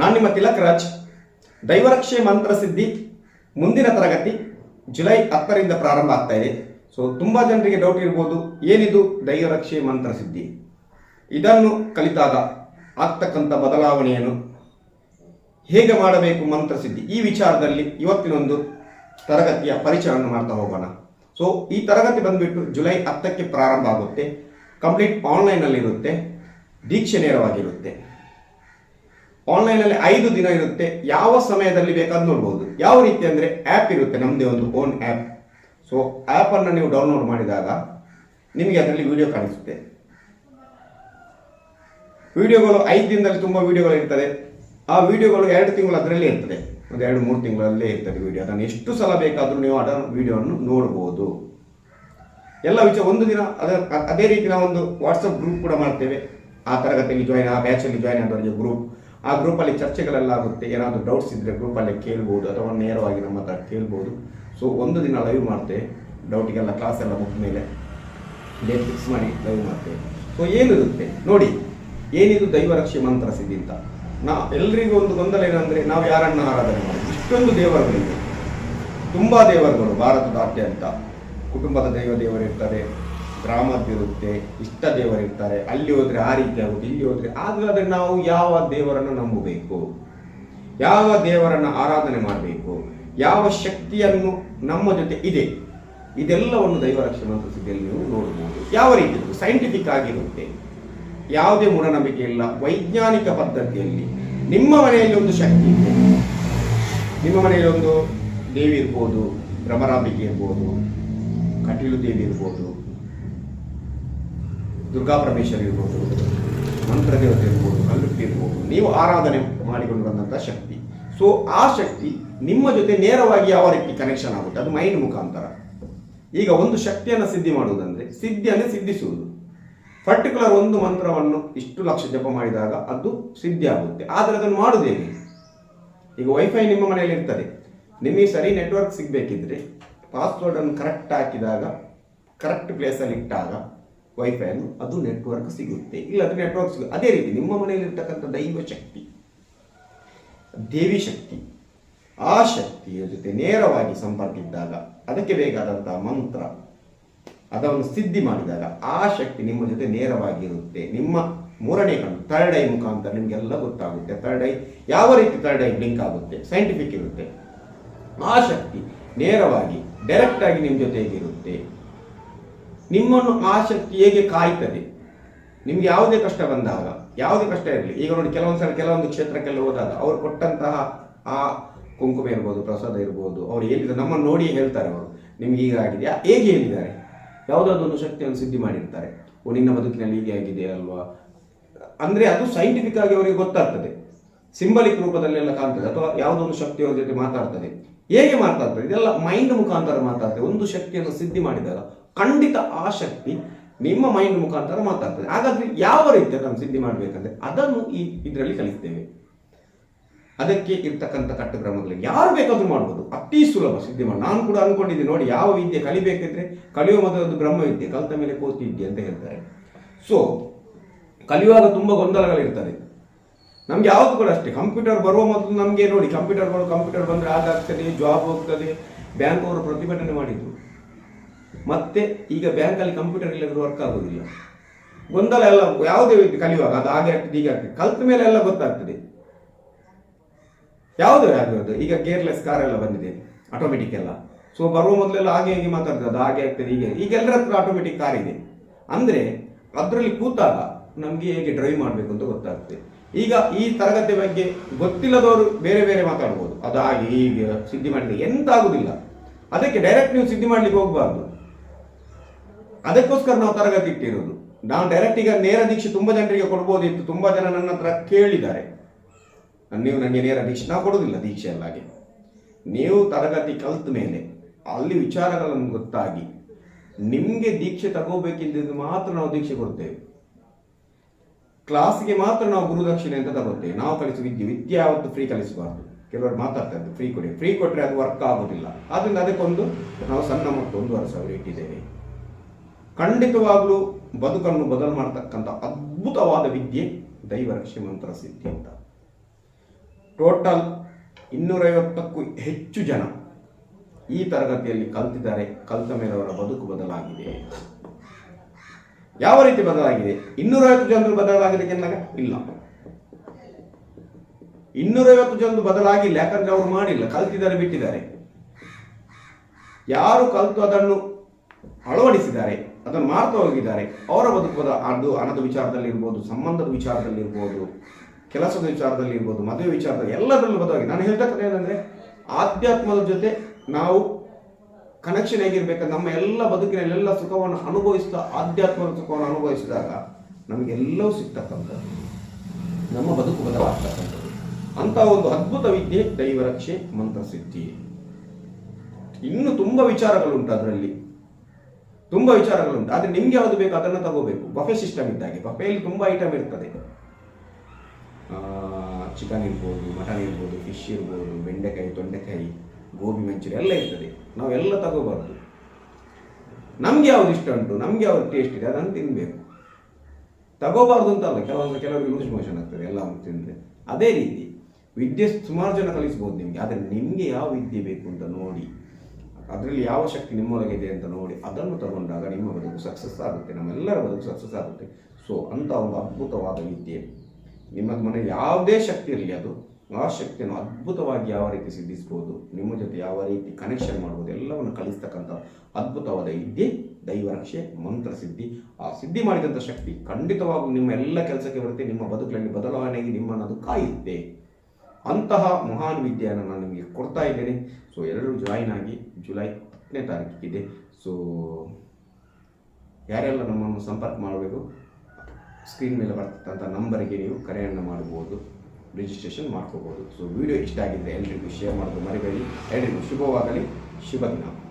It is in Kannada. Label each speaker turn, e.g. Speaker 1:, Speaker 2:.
Speaker 1: ನಾನು ನಿಮ್ಮ ತಿಲಕ್ ರಾಜ್. ದೈವರಕ್ಷೆ ಮಂತ್ರ ಸಿದ್ಧಿ ಮುಂದಿನ ತರಗತಿ ಜುಲೈ ಹತ್ತರಿಂದ ಪ್ರಾರಂಭ ಆಗ್ತಾ ಇದೆ. ಸೊ ತುಂಬ ಜನರಿಗೆ ಡೌಟ್ ಇರ್ಬೋದು, ಏನಿದು ದೈವರಕ್ಷೆ ಮಂತ್ರ ಸಿದ್ಧಿ? ಇದನ್ನು ಕಲಿತಾಗ ಆಗ್ತಕ್ಕಂಥ ಬದಲಾವಣೆಯನ್ನು ಹೇಗೆ ಮಾಡಬೇಕು ಮಂತ್ರ ಸಿದ್ಧಿ? ಈ ವಿಚಾರದಲ್ಲಿ ಇವತ್ತಿನೊಂದು ತರಗತಿಯ ಪರಿಚಯವನ್ನು ಮಾಡ್ತಾ ಹೋಗೋಣ. ಸೊ ಈ ತರಗತಿ ಬಂದ್ಬಿಟ್ಟು ಜುಲೈ ಹತ್ತಕ್ಕೆ ಪ್ರಾರಂಭ ಆಗುತ್ತೆ. ಕಂಪ್ಲೀಟ್ ಆನ್ಲೈನಲ್ಲಿ ಇರುತ್ತೆ ದೀಕ್ಷೆ ನೇರವಾಗಿರುತ್ತೆ. ಆನ್ಲೈನಲ್ಲಿ ಐದು ದಿನ ಇರುತ್ತೆ. ಯಾವ ಸಮಯದಲ್ಲಿ ಬೇಕಾದ್ ನೋಡ್ಬೋದು. ಯಾವ ರೀತಿ ಅಂದರೆ ಆ್ಯಪ್ ಇರುತ್ತೆ ನಮ್ಮದೇ ಒಂದು ಓನ್ ಆ್ಯಪ್ ಸೊ ಆ್ಯಪನ್ನು ನೀವು ಡೌನ್ಲೋಡ್ ಮಾಡಿದಾಗ ನಿಮಗೆ ಅದರಲ್ಲಿ ವಿಡಿಯೋ ಕಾಣಿಸುತ್ತೆ. ವಿಡಿಯೋಗಳು ಐದು ದಿನದಲ್ಲಿ ತುಂಬ ವಿಡಿಯೋಗಳು ಇರ್ತದೆ. ಆ ವಿಡಿಯೋಗಳು ಎರಡು ತಿಂಗಳು ಅದರಲ್ಲೇ ಇರ್ತದೆ. ಒಂದು ಎರಡು, ಮೂರು ತಿಂಗಳಲ್ಲೇ ಇರ್ತದೆ ವಿಡಿಯೋ ಅದನ್ನು ಎಷ್ಟು ಸಲ ಬೇಕಾದರೂ ನೀವು ಅದರ ವಿಡಿಯೋವನ್ನು ನೋಡ್ಬೋದು. ಎಲ್ಲ ವಿಚಾರ ಒಂದು ದಿನ ಅದರ ಅದೇ ರೀತಿ ನಾವು ಒಂದು ವಾಟ್ಸಪ್ ಗ್ರೂಪ್ ಕೂಡ ಮಾಡ್ತೇವೆ. ಆ ತರಗತಿಯಲ್ಲಿ ಜಾಯ್ನ್ ಆ ಬ್ಯಾಚಲ್ಲಿ ಜಾಯ್ನ್ ಆದವರಿಗೆ ಗ್ರೂಪ್ ಆ ಗ್ರೂಪಲ್ಲಿ ಚರ್ಚೆಗಳೆಲ್ಲ ಆಗುತ್ತೆ ಏನಾದರೂ ಡೌಟ್ಸ್ ಇದ್ದರೆ ಗ್ರೂಪಲ್ಲಿ ಕೇಳ್ಬೋದು, ಅಥವಾ ನೇರವಾಗಿ ನಮ್ಮ ಹತ್ರ ಕೇಳ್ಬೋದು. ಸೊ ಒಂದು ದಿನ ಲೈವ್ ಮಾಡ್ತೇವೆ ಡೌಟಿಗೆಲ್ಲ ಕ್ಲಾಸ್ ಎಲ್ಲ ಮುಗಿದ ಮೇಲೆ ಡೇಟ್ ಫಿಕ್ಸ್ ಮಾಡಿ ಲೈವ್ ಮಾಡ್ತೇವೆ ಸೊ ಏನಿರುತ್ತೆ? ನೋಡಿ, ಏನಿದು ದೈವರಕ್ಷೆ ಮಂತ್ರ ಸಿದ್ಧಿ ಅಂತ? ನಾ ಎಲ್ರಿಗೂ ಒಂದು ಗೊಂದಲ ಏನಂದ್ರೆ, ನಾವು ಯಾರನ್ನು ಆರಾಧನೆ ಮಾಡೋದು? ಇಷ್ಟೊಂದು ದೇವರುಗಳಿವೆ. ತುಂಬಾ ದೇವರುಗಳು, ಭಾರತದಾದ್ಯಂತ. ಕುಟುಂಬದ ದೈವ ದೇವರಿರ್ತಾರೆ ಗ್ರಾಮದ್ದಿರುತ್ತೆ ಇಷ್ಟ ದೇವರಿರ್ತಾರೆ ಅಲ್ಲಿ ಹೋದ್ರೆ ಆ ರೀತಿ ಆಗುತ್ತೆ, ಇಲ್ಲಿ ಹೋದ್ರೆ ಹಾಗಾದ್ರೆ ನಾವು ಯಾವ ದೇವರನ್ನು ನಂಬಬೇಕು? ಯಾವ ದೇವರನ್ನ ಆರಾಧನೆ ಮಾಡಬೇಕು? ಯಾವ ಶಕ್ತಿಯನ್ನು ನಮ್ಮ ಜೊತೆ ಇದೆ? ಇದೆಲ್ಲವನ್ನು ದೈವರಕ್ಷಣಾ ಮಂತ್ರ ಸಿದ್ಧಿಯಲ್ಲಿ ನೀವು ನೋಡಬಹುದು ಯಾವ ರೀತಿ ಸೈಂಟಿಫಿಕ್ ಆಗಿರುತ್ತೆ. ಯಾವುದೇ ಮೂಢನಂಬಿಕೆ ಇಲ್ಲ, ವೈಜ್ಞಾನಿಕ ಪದ್ಧತಿಯಲ್ಲಿ ನಿಮ್ಮ ಮನೆಯಲ್ಲಿ ಒಂದು ಶಕ್ತಿ ಇದೆ. ನಿಮ್ಮ ಮನೆಯಲ್ಲಿ ಒಂದು ದೇವಿ ಇರ್ಬೋದು ಭ್ರಮರಾಂಬಿಕೆ ಇರ್ಬೋದು, ಕಟೀಲು ದೇವಿ ಇರ್ಬೋದು ದುರ್ಗಾ ಪರಮೇಶ್ವರಿ ಇರ್ಬೋದು ಮಂತ್ರದೇವತೆ ಇರ್ಬೋದು ಕಲ್ಲುಟ್ಟಿ ಇರ್ಬೋದು, ನೀವು ಆರಾಧನೆ ಮಾಡಿಕೊಂಡು ಬಂದಂಥ ಶಕ್ತಿ. ಸೊ ಆ ಶಕ್ತಿ ನಿಮ್ಮ ಜೊತೆ ನೇರವಾಗಿ ಯಾವ ರೀತಿ ಕನೆಕ್ಷನ್ ಆಗುತ್ತೆ? ಅದು ಮೈಂಡ್ ಮುಖಾಂತರ. ಈಗ ಒಂದು ಶಕ್ತಿಯನ್ನು ಸಿದ್ಧಿ ಮಾಡುವುದಂದರೆ, ಸಿದ್ಧಿಯನ್ನು ಸಿದ್ಧಿಸುವುದು. ಪರ್ಟಿಕ್ಯುಲರ್ ಒಂದು ಮಂತ್ರವನ್ನು ಇಷ್ಟು ಲಕ್ಷ ಜಪ ಮಾಡಿದಾಗ ಅದು ಸಿದ್ಧಿ ಆಗುತ್ತೆ. ಆದರೆ ಅದನ್ನು ಮಾಡುವುದೇನೆ? ಈಗ ವೈಫೈ ನಿಮ್ಮ ಮನೆಯಲ್ಲಿ ಇರ್ತದೆ. ನಿಮಗೆ ಸರಿ ನೆಟ್ವರ್ಕ್ ಸಿಗಬೇಕಿದ್ರೆ ಪಾಸ್ವರ್ಡನ್ನು ಕರೆಕ್ಟ್ ಹಾಕಿದಾಗ ಕರೆಕ್ಟ್ ಪ್ಲೇಸಲ್ಲಿ ಇಟ್ಟಾಗ ವೈಫೈ ಅನ್ನು ಅದು ನೆಟ್ವರ್ಕ್ ಸಿಗುತ್ತೆ. ಇಲ್ಲದ್ರೆ ನೆಟ್ವರ್ಕ್ ಸಿಗುತ್ತೆ ಅದೇ ರೀತಿ ನಿಮ್ಮ ಮನೆಯಲ್ಲಿ ಇರ್ತಕ್ಕಂಥ ದೈವ ಶಕ್ತಿ. ದೇವಿ ಶಕ್ತಿ. ಆ ಶಕ್ತಿಯ ಜೊತೆ ನೇರವಾಗಿ ಸಂಪರ್ಕ ಇದ್ದಾಗ ಅದಕ್ಕೆ ಬೇಕಾದಂತಹ ಮಂತ್ರ ಅದನ್ನು ಸಿದ್ಧಿ ಮಾಡಿದಾಗ ಆ ಶಕ್ತಿ ನಿಮ್ಮ ಜೊತೆ ನೇರವಾಗಿ ಇರುತ್ತೆ ನಿಮ್ಮ ಮೂರನೇ ಕಣ್ಣು ಥರ್ಡ್ ಐ ಮುಖಾಂತರ ನಿಮಗೆಲ್ಲ ಗೊತ್ತಾಗುತ್ತೆ. ಥರ್ಡ್ ಐ ಯಾವ ರೀತಿ ಥರ್ಡ್ ಐ ಬ್ಲಿಂಕ್ ಆಗುತ್ತೆ? ಸೈಂಟಿಫಿಕ್ ಇರುತ್ತೆ. ಆ ಶಕ್ತಿ ನೇರವಾಗಿ ಡೈರೆಕ್ಟ್ ಆಗಿ ನಿಮ್ಮ ಜೊತೆಗೆ ಇರುತ್ತೆ. ನಿಮ್ಮನ್ನು ಆ ಶಕ್ತಿ ಹೇಗೆ ಕಾಯ್ತದೆ? ನಿಮ್ಗೆ ಯಾವುದೇ ಕಷ್ಟ ಬಂದಾಗ, ಯಾವುದೇ ಕಷ್ಟ ಇರಲಿ, ಈಗ ನೋಡಿ ಕೆಲವೊಂದು ಸಲ ಕೆಲವೊಂದು ಕ್ಷೇತ್ರಕ್ಕೆಲ್ಲ ಹೋದಾಗ ಅವರು ಕೊಟ್ಟಂತಹ ಆ ಕುಂಕುಮ ಇರ್ಬೋದು, ಪ್ರಸಾದ ಇರ್ಬೋದು, ಅವ್ರು ಹೇಳಿದ ನಮ್ಮನ್ನು ನೋಡಿ ಹೇಳ್ತಾರೆ ಅವರು. ನಿಮ್ಗೆ ಈಗ ಆಗಿದೆ, ಹೇಗೆ ಹೇಳಿದ್ದಾರೆ? ಯಾವುದಾದೊಂದು ಶಕ್ತಿಯನ್ನು ಸಿದ್ಧಿ ಮಾಡಿರ್ತಾರೆ. ಓ, ನಿನ್ನ ಬದುಕಿನಲ್ಲಿ ಹೀಗೆ ಆಗಿದೆ ಅಲ್ವಾ? ಅಂದ್ರೆ ಅದು ಸೈಂಟಿಫಿಕ್ ಆಗಿ ಅವರಿಗೆ ಗೊತ್ತಾಗ್ತದೆ. ಸಿಂಬಲಿಕ್ ರೂಪದಲ್ಲಿ ಎಲ್ಲ ಕಾಣ್ತದೆ, ಅಥವಾ ಯಾವುದೊಂದು ಅವ್ರ ಜೊತೆ ಮಾತಾಡ್ತದೆ. ಹೇಗೆ ಮಾತಾಡ್ತದೆ? ಇದೆಲ್ಲ ಮೈಂಡ್ ಮುಖಾಂತರ ಮಾತಾಡ್ತದೆ. ಒಂದು ಶಕ್ತಿಯನ್ನು ಸಿದ್ಧಿ ಮಾಡಿದಾಗ ಖಂಡಿತ ಆ ಶಕ್ತಿ ನಿಮ್ಮ ಮೈಂಡ್ ಮುಖಾಂತರ ಮಾತಾಡ್ತದೆ. ಹಾಗಾದ್ರೆ ಯಾವ ರೀತಿ ಅದನ್ನು ಸಿದ್ಧಿ ಮಾಡಬೇಕಂದ್ರೆ ಅದನ್ನು ಈ ಇದರಲ್ಲಿ ಕಲಿಸ್ತೇವೆ. ಅದಕ್ಕೆ ಇರ್ತಕ್ಕಂಥ ಕಟ್ಟುಕ್ರಮಗಳು ಯಾರು ಬೇಕಾದ್ರೂ ಮಾಡ್ಬೋದು. ಅತಿ ಸುಲಭ ಸಿದ್ಧಿ ಮಾಡಿ ನಾನು ಕೂಡ ಅನ್ಕೊಂಡಿದ್ದೆ ನೋಡಿ ಯಾವ ವಿದ್ಯೆ ಕಲಿಬೇಕಿದ್ರೆ ಕಲಿಯುವ ಮೊದಲದು ಬ್ರಹ್ಮ ವಿದ್ಯೆ, ಕಲಿತ ಮೇಲೆ ಕೋತಿ ವಿದ್ಯೆ ಅಂತ ಹೇಳ್ತಾರೆ. ಸೊ ಕಲಿಯುವಾಗ ತುಂಬ ಗೊಂದಲಗಳಿರ್ತದೆ ನಮ್ಗೆ ಯಾವುದು ಕೂಡ ಅಷ್ಟೇ. ಕಂಪ್ಯೂಟರ್ ಬರುವ ಮೊದಲು ನಮಗೆ ನೋಡಿ ಕಂಪ್ಯೂಟರ್ ಬರೋ ಕಂಪ್ಯೂಟರ್ ಬಂದರೆ ಆಗಾಗ್ತದೆ ಜಾಬ್ ಹೋಗ್ತದೆ. ಬ್ಯಾಂಕ್ ಅವರು ಪ್ರತಿಭಟನೆ ಮಾಡಿದ್ರು. ಮತ್ತೆ ಈಗ ಬ್ಯಾಂಕಲ್ಲಿ ಕಂಪ್ಯೂಟರ್ ಇಲ್ಲದ್ರೆ ವರ್ಕ್ ಆಗೋದಿಲ್ಲ. ಗೊಂದಲ ಎಲ್ಲ ಯಾವುದೇ ವ್ಯಕ್ತಿ ಕಲಿಯುವಾಗ, ಅದು ಹಾಗೆ ಆಗ್ತದೆ, ಹೀಗೆ ಆಗ್ತದೆ. ಕಲ್ತ ಮೇಲೆ ಎಲ್ಲ ಗೊತ್ತಾಗ್ತದೆ. ಯಾವುದು ಆಗಿರೋದು ಈಗ ಗೇರ್ಲೆಸ್ ಕಾರ್ ಎಲ್ಲ ಬಂದಿದೆ ಆಟೋಮೆಟಿಕ್ ಎಲ್ಲ. ಸೊ ಬರುವ ಮೊದಲೆಲ್ಲ ಹಾಗೆ ಹೀಗೆ ಮಾತಾಡ್ತದೆ, ಅದು ಹಾಗೆ ಆಗ್ತದೆ, ಹೀಗೆ ಈಗ ಎಲ್ಲರ ಹತ್ರ ಆಟೋಮೆಟಿಕ್ ಕಾರ್ ಇದೆ. ಅಂದ್ರೆ, ಅದರಲ್ಲಿ ಕೂತಾಗ ನಮಗೆ ಹೇಗೆ ಡ್ರೈವ್ ಮಾಡಬೇಕು ಅಂತ ಗೊತ್ತಾಗ್ತದೆ. ಈಗ ಈ ತರಗತಿ ಬಗ್ಗೆ ಗೊತ್ತಿಲ್ಲದವರು ಬೇರೆ ಬೇರೆ ಮಾತಾಡ್ಬೋದು. ಅದು ಹಾಗೆ ಹೀಗೆ ಸಿದ್ಧಿ ಮಾಡಿದ್ರೆ ಎಂತ ಆಗುದಿಲ್ಲ. ಅದಕ್ಕೆ ಡೈರೆಕ್ಟ್ ನೀವು ಸಿದ್ಧಿ ಮಾಡ್ಲಿಕ್ಕೆ ಹೋಗಬಾರ್ದು. ಅದಕ್ಕೋಸ್ಕರ ನಾವು ತರಗತಿ ಇಟ್ಟಿರೋದು. ನಾವು ಡೈರೆಕ್ಟ್ ಈಗ ನೇರ ದೀಕ್ಷೆ ತುಂಬ ಜನರಿಗೆ ಕೊಡ್ಬೋದಿತ್ತು. ತುಂಬ ಜನ ನನ್ನ ಹತ್ರ ಕೇಳಿದ್ದಾರೆ. ನೀವು ನನಗೆ ನೇರ ದೀಕ್ಷೆ, ನಾವು ಕೊಡೋದಿಲ್ಲ ದೀಕ್ಷೆ ಅಲ್ಲಾಗೆ ನೀವು ತರಗತಿ ಕಲ್ತ ಮೇಲೆ ಅಲ್ಲಿ ವಿಚಾರಗಳನ್ನು ಗೊತ್ತಾಗಿ ನಿಮಗೆ ದೀಕ್ಷೆ ತಗೋಬೇಕಿದ್ದು ಮಾತ್ರ ನಾವು ದೀಕ್ಷೆ ಕೊಡ್ತೇವೆ. ಕ್ಲಾಸ್ಗೆ ಮಾತ್ರ ನಾವು ಗುರುದಕ್ಷಿಣೆ ಅಂತ ತಗೊಳ್ತೇವೆ ನಾವು ಕಲಿಸುವ ವಿದ್ಯೆ ವಿದ್ಯೆ ಯಾವತ್ತು ಫ್ರೀ ಕಲಿಸಬಾರ್ದು. ಕೆಲವರು ಮಾತಾಡ್ತಾರೆ ಫ್ರೀ ಕೊಡಿ ಫ್ರೀ ಕೊಟ್ಟರೆ ಅದು ವರ್ಕ್ ಆಗೋದಿಲ್ಲ. ಆದ್ದರಿಂದ ಅದಕ್ಕೊಂದು ನಾವು ಸಣ್ಣ ಮೊತ್ತ ಒಂದೂವರೆ ಸಾವಿರ ಇಟ್ಟಿದ್ದೇವೆ. ಖಂಡಿತವಾಗ್ಲೂ ಬದುಕನ್ನು ಬದಲು ಮಾಡತಕ್ಕಂಥ ಅದ್ಭುತವಾದ ವಿದ್ಯೆ ದೈವರ ಮಂತ್ರ ಸಿದ್ಧಿ ಅಂತ. ಟೋಟಲ್ ಇನ್ನೂರೈವತ್ತಕ್ಕೂ ಹೆಚ್ಚು ಜನ ಈ ತರಗತಿಯಲ್ಲಿ ಕಲ್ತಿದ್ದಾರೆ, ಕಲ್ತ ಮೇಲೆ ಅವರ ಬದುಕು ಬದಲಾಗಿದೆ. ಯಾವ ರೀತಿ ಬದಲಾಗಿದೆ? ಇನ್ನೂರೈವತ್ತು ಜನರು ಬದಲಾಗಿದೆ ಎಂದಾಗ? ಇಲ್ಲ. ಇನ್ನೂರೈವತ್ತು ಜನರು ಬದಲಾಗಿಲ್ಲ, ಯಾಕಂದ್ರೆ ಅವರು ಮಾಡಿಲ್ಲ, ಕಲ್ತಿದ್ದಾರೆ, ಬಿಟ್ಟಿದ್ದಾರೆ. ಯಾರು ಕಲ್ತು ಅದನ್ನು ಅಳವಡಿಸಿದ್ದಾರೆ, ಅದನ್ನು ಮಾಡ್ತಾ ಹೋಗಿದ್ದಾರೆ. ಅವರ ಬದುಕು ಬದ ಅದು ಹಣದ ವಿಚಾರದಲ್ಲಿ ಇರ್ಬೋದು ಸಂಬಂಧದ ವಿಚಾರದಲ್ಲಿ ಇರ್ಬೋದು ಕೆಲಸದ ವಿಚಾರದಲ್ಲಿ ಇರ್ಬೋದು ಮದುವೆ ವಿಚಾರದಲ್ಲಿ ಎಲ್ಲದರಲ್ಲೂ ಬದಲಾಗಿ. ನಾನು ಹೇಳ್ತಕ್ಕಂಥ ಏನಂದರೆ, ಆಧ್ಯಾತ್ಮದ ಜೊತೆ ನಾವು ಕನೆಕ್ಷನ್ ಹೇಗಿರ್ಬೇಕು, ನಮ್ಮ ಎಲ್ಲ ಬದುಕಿನಲ್ಲೆಲ್ಲ ಸುಖವನ್ನು ಅನುಭವಿಸ್ತಾ, ಆಧ್ಯಾತ್ಮದ ಸುಖವನ್ನು ಅನುಭವಿಸಿದಾಗ ನಮಗೆಲ್ಲವೂ ಸಿಗ್ತಕ್ಕಂಥದ್ದು. ನಮ್ಮ ಬದುಕು ಬದಲಾಗ್ತಕ್ಕಂಥದ್ದು. ಅಂತ ಒಂದು ಅದ್ಭುತ ವಿದ್ಯೆ ದೈವರಕ್ಷೆ ಮಂತ್ರಸಿದ್ಧಿ. ಇನ್ನು ತುಂಬ ವಿಚಾರಗಳುಂಟು ಅದರಲ್ಲಿ. ತುಂಬ ವಿಚಾರಗಳುಂಟು. ಆದರೆ ನಿಮ್ಗೆ ಯಾವುದು ಬೇಕು ಅದನ್ನು ತಗೋಬೇಕು. ಬಫೆ ಸಿಸ್ಟಮ್ ಇದ್ದಾಗೆ ಬಫೆಯಲ್ಲಿ ತುಂಬ ಐಟಮ್ ಇರ್ತದೆ. ಚಿಕನ್ ಇರ್ಬೋದು ಮಟನ್ ಇರ್ಬೋದು ಫಿಶ್ ಇರ್ಬೋದು, ಬೆಂಡೆಕಾಯಿ, ತೊಂಡೆಕಾಯಿ, ಗೋಬಿ, ಮಂಚೂರಿ ಎಲ್ಲ ಇರ್ತದೆ. ನಾವೆಲ್ಲ ತಗೋಬಾರ್ದು. ನಮ್ಗೆ ಯಾವ್ದು ಇಷ್ಟ ಉಂಟು, ನಮ್ಗೆ ಯಾವ್ದು ಟೇಸ್ಟ್ ಇದೆ ಅದನ್ನು ತಿನ್ಬೇಕು. ತಗೋಬಾರ್ದು ಅಂತ ಅಲ್ಲ, ಕೆಲವೊಂದು ಕೆಲವರಿಗೆ ಲೂಸ್ ಮೋಷನ್ ಆಗ್ತದೆ, ಎಲ್ಲ ತಿಂದರೆ. ಅದೇ ರೀತಿ, ವಿದ್ಯೆ ಸುಮಾರು ಜನ ಕಲಿಸ್ಬೋದು ನಿಮಗೆ. ಆದರೆ ನಿಮಗೆ ಯಾವ ವಿದ್ಯೆ ಬೇಕು ಅಂತ ನೋಡಿ. ಅದರಲ್ಲಿ ಯಾವ ಶಕ್ತಿ ನಿಮ್ಮೊಳಗಿದೆ ಅಂತ ನೋಡಿ ಅದನ್ನು ತಗೊಂಡಾಗ ನಿಮ್ಮ ಬದುಕು ಸಕ್ಸಸ್ ಆಗುತ್ತೆ, ನಮ್ಮೆಲ್ಲರ ಬದುಕು ಸಕ್ಸಸ್ ಆಗುತ್ತೆ. ಸೊ ಅಂತ ಒಂದು ಅದ್ಭುತವಾದ ವಿದ್ಯೆ. ನಿಮ್ಮ ಮನೆ ಯಾವುದೇ ಶಕ್ತಿ ಇರಲಿ ಅದು, ಆ ಶಕ್ತಿಯನ್ನು ಅದ್ಭುತವಾಗಿ ಯಾವ ರೀತಿ ಸಿದ್ಧಿಸ್ಬೋದು, ನಿಮ್ಮ ಜೊತೆ ಯಾವ ರೀತಿ ಕನೆಕ್ಷನ್ ಮಾಡ್ಬೋದು, ಎಲ್ಲವನ್ನು ಕಲಿಸ್ತಕ್ಕಂಥ ಅದ್ಭುತವಾದ ವಿದ್ಯೆ ದೈವರಕ್ಷೆ ಮಂತ್ರ ಸಿದ್ಧಿ. ಆ ಸಿದ್ಧಿ ಮಾಡಿದಂಥ ಶಕ್ತಿ ಖಂಡಿತವಾಗೂ ನಿಮ್ಮ ಎಲ್ಲ ಕೆಲಸಕ್ಕೆ ಬರುತ್ತೆ, ನಿಮ್ಮ ಬದುಕಲ್ಲಿ ಬದಲಾವಣೆಗೆ ನಿಮ್ಮನ್ನು ಅದು ಕಾಯುತ್ತೆ. ಅಂತಹ ಮಹಾನ್ ವಿದ್ಯೆಯನ್ನು ನಾನು ನಿಮಗೆ ಕೊಡ್ತಾ ಇದ್ದೇನೆ. ಸೊ ಎಲ್ಲರೂ ಜಾಯಿನ್ ಆಗಿ ಜುಲೈ ಹತ್ತನೇ ಇದೆ ಸೊ ಯಾರೆಲ್ಲ ನಮ್ಮನ್ನು ಸಂಪರ್ಕ ಮಾಡಬೇಕು ಸ್ಕ್ರೀನ್ ಮೇಲೆ ಬರ್ತಕ್ಕಂಥ ನಂಬರಿಗೆ ನೀವು ಕರೆಯನ್ನು ಮಾಡ್ಬೋದು ರಿಜಿಸ್ಟ್ರೇಷನ್ ಮಾಡ್ಕೋಬೋದು ಸೊ ವಿಡಿಯೋ ಇಷ್ಟ ಆಗಿದ್ದರೆ ಎಲ್ರಿಗೂ ಶೇರ್ ಮಾಡೋದು ಮರಿಬೇಡಿ. ಎಲ್ರಿಗೂ ಶುಭವಾಗಲಿ. ಶುಭ ದಿನ.